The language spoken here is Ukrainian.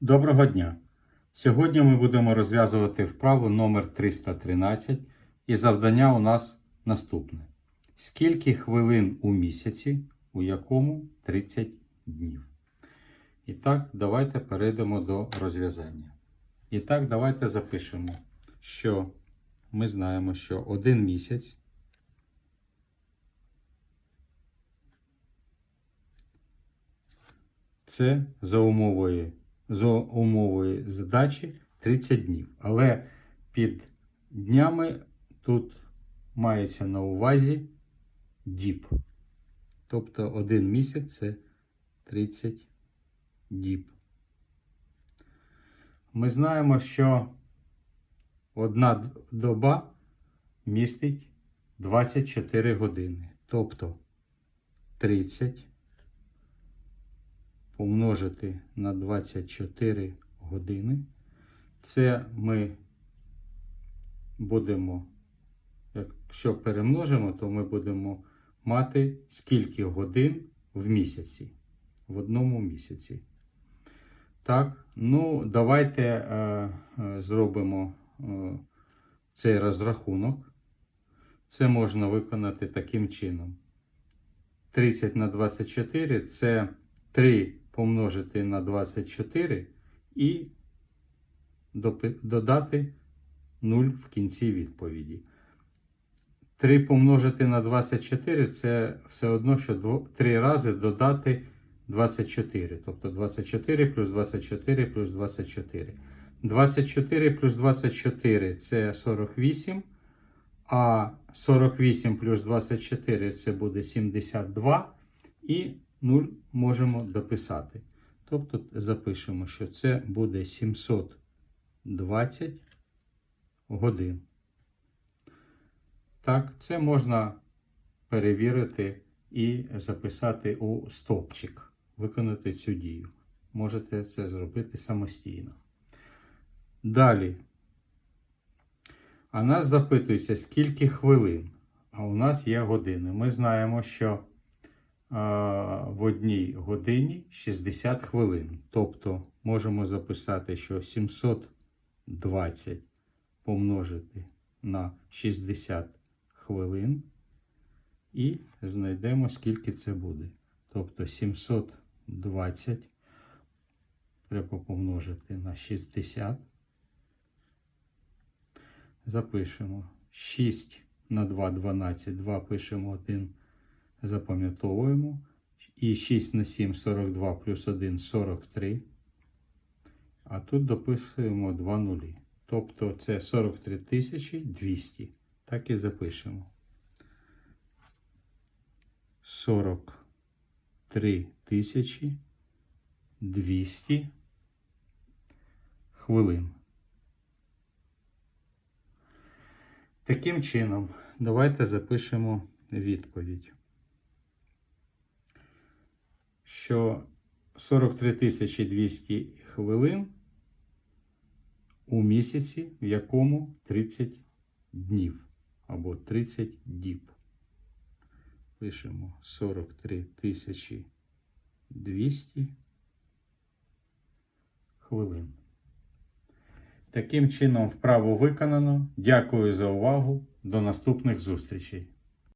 Доброго дня! Сьогодні ми будемо розв'язувати вправу номер 313 і завдання у нас наступне. Скільки хвилин у місяці, у якому 30 днів? І так, давайте перейдемо до розв'язання. І так, давайте запишемо, що ми знаємо, що один місяць це за умовою, за умовою задачі 30 днів. Але під днями тут мається на увазі діб. Тобто один місяць це 30 діб. Ми знаємо, що одна доба містить 24 години. Тобто 30 помножити на 24 години. Це ми будемо, якщо перемножимо, то ми будемо мати скільки годин в місяці, в одному місяці. Так, ну, давайте е, е, зробимо е, цей розрахунок. Це можна виконати таким чином. 30 на 24 це 3 помножити на 24 і додати 0 в кінці відповіді. 3 помножити на 24 це все одно, що 3 рази додати 24. Тобто 24 плюс 24 плюс 24. 24 плюс 24 це 48. А 48 плюс 24 це буде 72. І 0 можемо дописати. Тобто запишемо, що це буде 720 годин. Так, це можна перевірити і записати у стопчик, виконати цю дію. Можете це зробити самостійно. Далі. А нас запитується, скільки хвилин. А у нас є години. Ми знаємо, що в одній годині 60 хвилин. Тобто можемо записати, що 720 помножити на 60 хвилин. І знайдемо, скільки це буде. Тобто 720 треба помножити на 60. Запишемо 6 на 2 12. 2 пишемо 1, запам'ятовуємо. І 6 на 7 42 плюс 1 43. А тут дописуємо 2 нулі. Тобто це 43 тисячі 200. Так і запишемо. 43 тисячі 200 хвилин. Таким чином, давайте запишемо відповідь, що 43 тисячі 200 хвилин у місяці, в якому 30 днів або 30 діб. Пишемо 43 тисячі 200 хвилин. Таким чином, вправу виконано. Дякую за увагу. До наступних зустрічей.